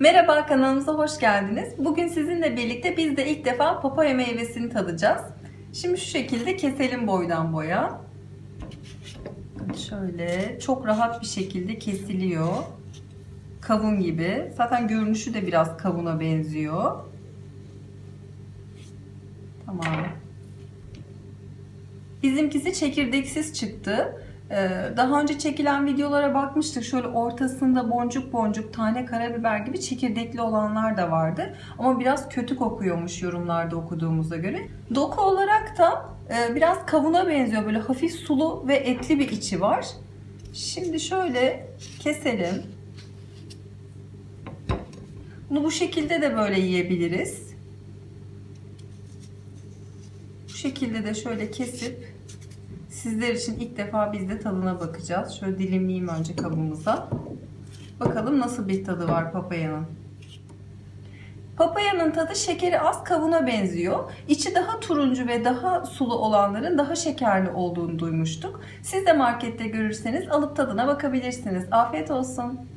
Merhaba kanalımıza hoş geldiniz. Bugün sizinle birlikte biz de ilk defa papaya meyvesini tadacağız. Şimdi şu şekilde keselim boydan boya. Şöyle çok rahat bir şekilde kesiliyor. Kavun gibi. Zaten görünüşü de biraz kavuna benziyor. Tamam. Bizimkisi çekirdeksiz çıktı. Ee, Daha önce çekilen videolara bakmıştık. Şöyle ortasında boncuk boncuk tane karabiber gibi çekirdekli olanlar da vardı. Ama biraz kötü kokuyormuş yorumlarda okuduğumuza göre. Doku olarak da e, biraz kavuna benziyor. Böyle hafif sulu ve etli bir içi var. Şimdi şöyle keselim. Bunu bu şekilde de böyle yiyebiliriz. Bu şekilde de şöyle kesip Sizler için ilk defa biz de tadına bakacağız. Şöyle dilimleyeyim önce kabımıza. Bakalım nasıl bir tadı var papayanın. Papayanın tadı şekeri az kavuna benziyor. İçi daha turuncu ve daha sulu olanların daha şekerli olduğunu duymuştuk. Siz de markette görürseniz alıp tadına bakabilirsiniz. Afiyet olsun.